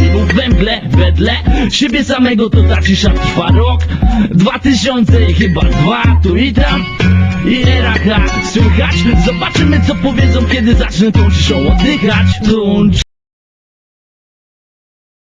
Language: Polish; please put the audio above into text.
nie mów węgle, wedle Siebie samego to ta cisza trwa rok. Dwa tysiące i chyba dwa tu i tam. I RH słychać? Zobaczymy co powiedzą kiedy zacznę tą ciszą oddychać. Tą